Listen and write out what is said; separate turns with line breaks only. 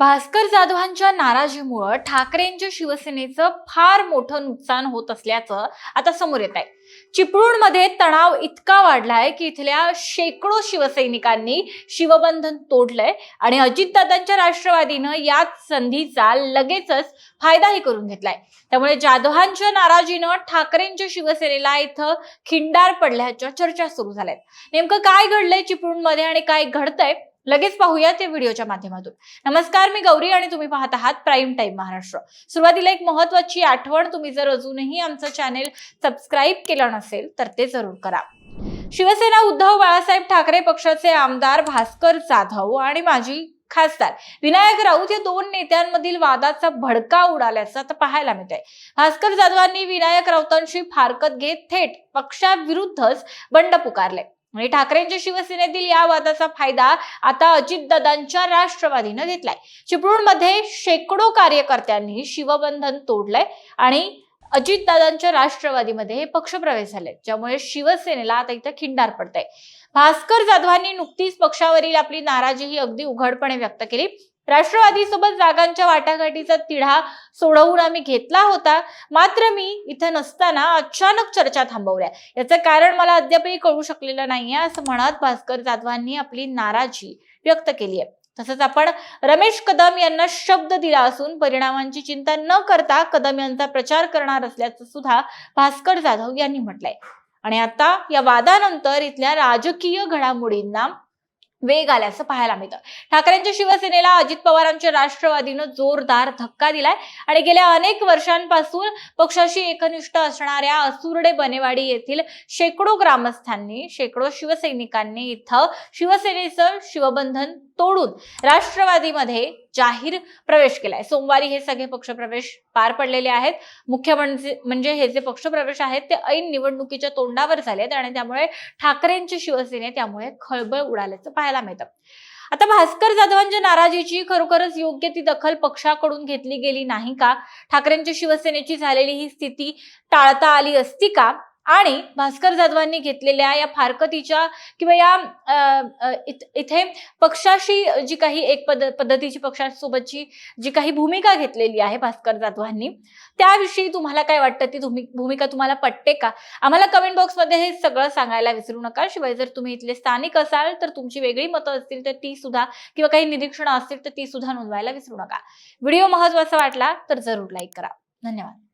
भास्कर जाधवांच्या नाराजीमुळं ठाकरेंच्या शिवसेनेचं फार मोठं नुकसान होत असल्याचं आता समोर येत आहे. चिपळूणमध्ये तणाव इतका वाढलाय की इथल्या शेकडो शिवसैनिकांनी शिवबंधन तोडलंय आणि अजितदादांच्या राष्ट्रवादीनं याच संधीचा लगेचच फायदाही करून घेतलाय. त्यामुळे जाधवांच्या नाराजीनं ठाकरेंच्या शिवसेनेला इथं खिंडार पडल्याच्या चर्चा सुरू झाल्यात. नेमकं काय घडलंय चिपळूणमध्ये आणि काय घडतंय? लगेच पाहूया ते व्हिडिओच्या माध्यमातून. नमस्कार मी गौरी आणि तुम्ही पाहत आहात प्राईम टाईम महाराष्ट्र. सुरुवातीला एक महत्वाची आठवण तुम्ही जर अजूनही आमचं चॅनेल सबस्क्राईब केलं नसेल तर ते जरूर करा. शिवसेना उद्धव बाळासाहेब ठाकरे पक्षाचे आमदार भास्कर जाधव आणि माजी खासदार विनायक राऊत या दोन नेत्यांमधील वादाचा भडका उडाल्याचं आता पाहायला मिळत आहे भास्कर जाधवांनी विनायक राऊतांशी फारकत घेत थेट पक्षाविरुद्धच बंड पुकारले. आणि ठाकरेंच्या शिवसेनेतील या वादाचा फायदा आता अजितदादांच्या राष्ट्रवादीनं घेतलाय. चिपळूणमध्ये शेकडो कार्यकर्त्यांनी शिवबंधन तोडलंय आणि अजितदादांच्या राष्ट्रवादीमध्ये हे पक्षप्रवेश झाले ज्यामुळे शिवसेनेला आता इथं खिंडार पडतंय. भास्कर जाधवांनी नुकतीच पक्षावरील आपली नाराजी ही अगदी उघडपणे व्यक्त केली. राष्ट्रवादीसोबत जागांच्या वाटाघाटीचा तिढा सोडवून आम्ही घेतला होता. मात्र मी इथं नसताना अचानक चर्चा थांबवल्या. याचं कारण मला अद्यापही कळू शकलेलं नाहीये असं म्हणत भास्कर जाधवांनी आपली नाराजी व्यक्त केली आहे. तसंच आपण रमेश कदम यांना शब्द दिला असून परिणामांची चिंता न करता कदम यांचा प्रचार करणार असल्याचं सुद्धा भास्कर जाधव यांनी म्हटलंय. आणि आता या वादानंतर इथल्या राजकीय घडामोडींना वेग आल्याचं पाहायला मिळतं. ठाकरेंच्या शिवसेनेला अजित पवारांच्या राष्ट्रवादीनं जोरदार धक्का दिलाय आणि गेल्या अनेक वर्षांपासून पक्षाशी एकनिष्ठ असणाऱ्या असुर्डे बनेवाडी येथील शेकडो ग्रामस्थांनी शेकडो शिवसैनिकांनी इथं शिवसेनेचं शिवबंधन तोडून राष्ट्रवादीमध्ये जाहीर प्रवेश केलाय. सोमवारी हे सगळे पक्षप्रवेश पार पडलेले आहेत. मुख्य म्हणजे म्हणजे हे जे पक्षप्रवेश आहेत ते ऐन निवडणुकीच्या तोंडावर झालेत आणि त्यामुळे ठाकरेंची शिवसेने त्यामुळे खळबळ उडाल्याचं पाहायला मिळतं. आता भास्कर जाधवांच्या नाराजीची खरोखरच योग्य ती दखल पक्षाकडून घेतली गेली नाही का? ठाकरेंच्या शिवसेनेची झालेली ही स्थिती टाळता आली असती का? आणि भास्कर जाधवांनी घेतलेल्या या फारकतीच्या किंवा या इथे पक्षाशी जी काही एक पद पद्धतीची पक्षासोबतची जी काही भूमिका घेतलेली आहे भास्कर जाधवांनी त्याविषयी तुम्हाला काय वाटतं? ती भूमिका तुम्हाला पटते का? आम्हाला कमेंट बॉक्समध्ये हे सगळं सांगायला विसरू नका. शिवाय जर तुम्ही इथले स्थानिक असाल तर तुमची वेगळी मतं असतील तर ती सुद्धा किंवा काही निरीक्षणं असतील तर ती सुद्धा नोंदवायला विसरू नका. व्हिडिओ महत्त्वाचा वाटला तर जरूर लाईक करा. धन्यवाद.